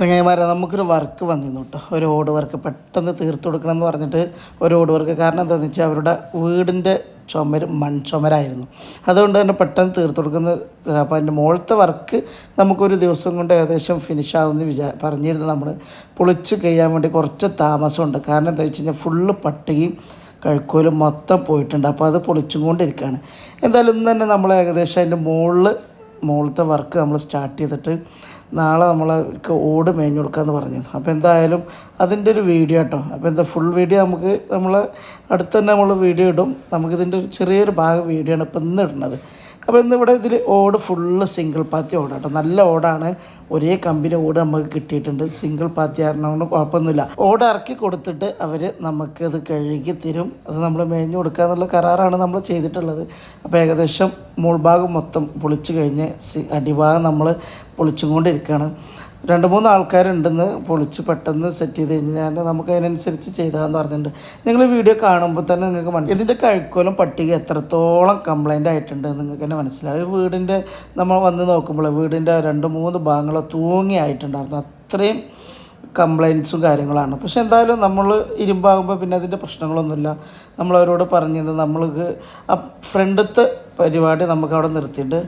ചങ്ങായിമാരെ നമുക്കൊരു വർക്ക് വന്നിരുന്നു കേട്ടോ ഒരു ഓട് വർക്ക് പെട്ടെന്ന് തീർത്ത് കൊടുക്കണം എന്ന് പറഞ്ഞിട്ട് ഒരു ഓട് വർക്ക്. കാരണം എന്താണെന്ന് വെച്ചാൽ അവരുടെ വീടിന്റെ ചുമര് മൺചുമരായിരുന്നു. അതുകൊണ്ട് തന്നെ പെട്ടെന്ന് തീർത്ത് കൊടുക്കുന്ന അപ്പോൾ അതിന്റെ മുകളിലത്തെ വർക്ക് നമുക്കൊരു ദിവസം കൊണ്ട് ഏകദേശം ഫിനിഷ് ആവുമെന്ന് വിചാ പറഞ്ഞിരുന്നു നമ്മൾ പൊളിച്ച് കഴിയാൻ വേണ്ടി കുറച്ച് താമസമുണ്ട്. കാരണം എന്താ വെച്ച് കഴിഞ്ഞാൽ ഫുള്ള് പട്ടികയും കഴുക്കോലും മൊത്തം പോയിട്ടുണ്ട്. അപ്പോൾ അത് പൊളിച്ചും കൊണ്ടിരിക്കുകയാണ് എന്തായാലും ഇന്ന് തന്നെ നമ്മൾ ഏകദേശം അതിന്റെ മുകളിൽ മുകളിലത്തെ വർക്ക് നമ്മൾ സ്റ്റാർട്ട് ചെയ്തിട്ട് നാളെ നമ്മൾക്ക് ഓട് മേഞ്ഞു കൊടുക്കാമെന്ന് പറഞ്ഞു. അപ്പോൾ എന്തായാലും അതിന്റെ ഒരു വീഡിയോ കേട്ടോ അപ്പോൾ എന്താ ഫുൾ വീഡിയോ നമുക്ക് നമ്മൾ അടുത്ത് തന്നെ നമ്മൾ വീഡിയോ ഇടും. നമുക്കിതിന്റെ ഒരു ചെറിയൊരു ഭാഗം വീഡിയോ ആണ് ഇപ്പം ഇന്ന് ഇടുന്നത്. അപ്പോൾ ഇന്ന് ഇവിടെ ഇതിൽ ഓട് ഫുള്ള് സിംഗിൾ പാത്തി ഓടാണ് കേട്ടോ നല്ല ഓടാണ്. ഒരേ കമ്പനി ഓട് നമുക്ക് കിട്ടിയിട്ടുണ്ട്. സിംഗിൾ പാത്തി ആരണകൊണ്ട് കുഴപ്പമൊന്നുമില്ല. ഓട് ഇറക്കി കൊടുത്തിട്ട് അവർ നമുക്കത് കഴുകി തരും. അത് നമ്മൾ മേഞ്ഞു കൊടുക്കുക എന്നുള്ള കരാറാണ് നമ്മൾ ചെയ്തിട്ടുള്ളത്. അപ്പോൾ ഏകദേശം മുൾഭാഗം മൊത്തം പൊളിച്ച് കഴിഞ്ഞ് അടിഭാഗം നമ്മൾ പൊളിച്ചും കൊണ്ടിരിക്കുകയാണ്. രണ്ട് മൂന്ന് ആൾക്കാരുണ്ടെന്ന് പൊളിച്ച് പെട്ടെന്ന് സെറ്റ് ചെയ്ത് കഴിഞ്ഞാൽ നമുക്ക് അതിനനുസരിച്ച് ചെയ്താന്ന് പറഞ്ഞിട്ടുണ്ട്. നിങ്ങൾ വീഡിയോ കാണുമ്പോൾ തന്നെ നിങ്ങൾക്ക് മനസ്സിലായി ഇതിന്റെ കഴിക്കോലും പട്ടിക എത്രത്തോളം കംപ്ലൈന്റ് ആയിട്ടുണ്ട് നിങ്ങൾക്ക് തന്നെ മനസ്സിലാവും. വീടിന്റെ നമ്മൾ വന്ന് നോക്കുമ്പോൾ വീടിന്റെ രണ്ട് മൂന്ന് ഭാഗങ്ങൾ തൂങ്ങി ആയിട്ടുണ്ടായിരുന്നു അത്രയും കംപ്ലയിൻസും കാര്യങ്ങളാണ്. പക്ഷെ എന്തായാലും നമ്മൾ ഇരുമ്പാകുമ്പോൾ പിന്നെ അതിന്റെ പ്രശ്നങ്ങളൊന്നുമില്ല. നമ്മളവരോട് പറഞ്ഞത് നമ്മൾക്ക് ആ ഫ്രണ്ടത്തെ പരിപാടി നമുക്ക് അവിടെ നിർത്തിയിട്ട്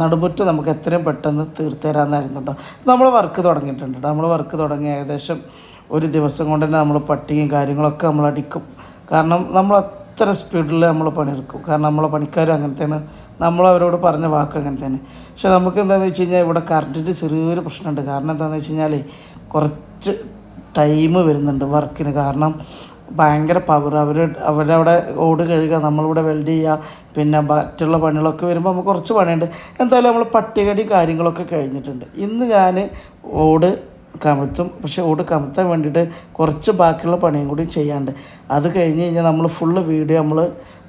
നടുമുറ്റ് നമുക്ക് എത്രയും പെട്ടെന്ന് തീർത്ത് കേട്ടോ നമ്മൾ വർക്ക് തുടങ്ങിയിട്ടുണ്ട്. നമ്മൾ വർക്ക് തുടങ്ങി ഏകദേശം ഒരു ദിവസം കൊണ്ട് തന്നെ നമ്മൾ പട്ടിയും കാര്യങ്ങളൊക്കെ നമ്മൾ അടിക്കും. കാരണം നമ്മൾ അത്ര സ്പീഡിൽ നമ്മൾ പണിയെടുക്കും. കാരണം നമ്മളെ പണിക്കാരും അങ്ങനത്തെയാണ്. നമ്മൾ അവരോട് പറഞ്ഞ വാക്ക് അങ്ങനെ തന്നെ പക്ഷെ നമുക്ക് എന്താണെന്ന് വെച്ച് കഴിഞ്ഞാൽ ഇവിടെ കറണ്ടിന്റെ ചെറിയൊരു പ്രശ്നമുണ്ട്. കാരണം എന്താണെന്ന് വെച്ച് കഴിഞ്ഞാൽ കുറച്ച് ടൈം വരുന്നുണ്ട് വർക്കിന്. കാരണം ഭയങ്കര പവർ. അവർ അവരവിടെ ഓട് കഴുകുക നമ്മളിവിടെ വെൽഡ് ചെയ്യുക പിന്നെ മറ്റുള്ള പണികളൊക്കെ വരുമ്പോൾ നമുക്ക് കുറച്ച് പണിയുണ്ട്. എന്തായാലും നമ്മൾ പട്ടികടി കാര്യങ്ങളൊക്കെ കഴിഞ്ഞിട്ടുണ്ട്. ഇന്ന് ഞാൻ ഓട് കമഴ്ത്തും പക്ഷേ ഓട് കമത്താൻ വേണ്ടിയിട്ട് കുറച്ച് ബാക്കിയുള്ള പണിയും കൂടി ചെയ്യാണ്ട്. അത് കഴിഞ്ഞ് കഴിഞ്ഞാൽ നമ്മൾ ഫുള്ള് വീഡിയോ നമ്മൾ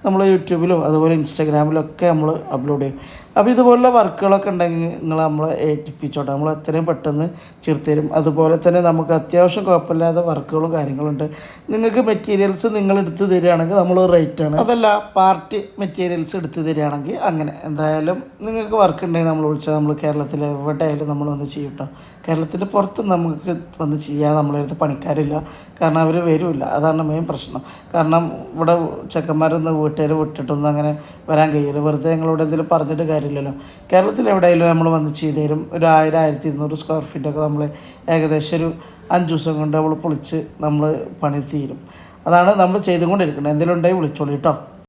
നമ്മൾ യൂട്യൂബിലും അതുപോലെ ഇൻസ്റ്റാഗ്രാമിലും ഒക്കെ നമ്മൾ അപ്ലോഡ് ചെയ്യും. അപ്പോൾ ഇതുപോലുള്ള വർക്കുകളൊക്കെ ഉണ്ടെങ്കിൽ നിങ്ങൾ നമ്മളെ ഏൽപ്പിച്ചോട്ടെ. നമ്മൾ എത്രയും പെട്ടെന്ന് ചേർത്ത് അതുപോലെ തന്നെ നമുക്ക് അത്യാവശ്യം കുഴപ്പമില്ലാത്ത വർക്കുകളും കാര്യങ്ങളുണ്ട്. നിങ്ങൾക്ക് മെറ്റീരിയൽസ് നിങ്ങൾ എടുത്ത് തരികയാണെങ്കിൽ നമ്മൾ റേറ്റാണ് അതല്ല പാർട്ടി മെറ്റീരിയൽസ് എടുത്ത് തരികയാണെങ്കിൽ അങ്ങനെ. എന്തായാലും നിങ്ങൾക്ക് വർക്ക് ഉണ്ടെങ്കിൽ നമ്മൾ വിളിച്ചാൽ നമ്മൾ കേരളത്തിൽ എവിടെയായാലും നമ്മൾ വന്ന് ചെയ്യും കേട്ടോ കേരളത്തിന്റെ പുറത്ത് നമുക്ക് വന്ന് ചെയ്യാൻ നമ്മളെ അടുത്ത് പണിക്കാരില്ല. കാരണം അവർ വരില്ല. അതാണ് മെയിൻ പ്രശ്നം. കാരണം ഇവിടെ ചെക്കന്മാരൊന്ന് വീട്ടുകാർ വിട്ടിട്ടൊന്നും അങ്ങനെ വരാൻ കഴിയില്ല വെറുതെ ഞങ്ങളോട് എന്തെങ്കിലും പറഞ്ഞിട്ട് കാര്യമില്ലല്ലോ. കേരളത്തിൽ എവിടെയെങ്കിലും നമ്മൾ വന്ന് ചെയ്ത് തരും. ഒരു ആയിരം ആയിരത്തി ഇരുന്നൂറ് സ്ക്വയർ ഫീറ്റൊക്കെ നമ്മൾ ഏകദേശം ഒരു അഞ്ച് ദിവസം കൊണ്ട് നമ്മൾ പൊളിച്ച് നമ്മൾ പണി തീരും. അതാണ് നമ്മൾ ചെയ്തുകൊണ്ടിരിക്കുന്നത്. എന്തെങ്കിലും ഉണ്ടെങ്കിൽ വിളിച്ചോളൂ കേട്ടോ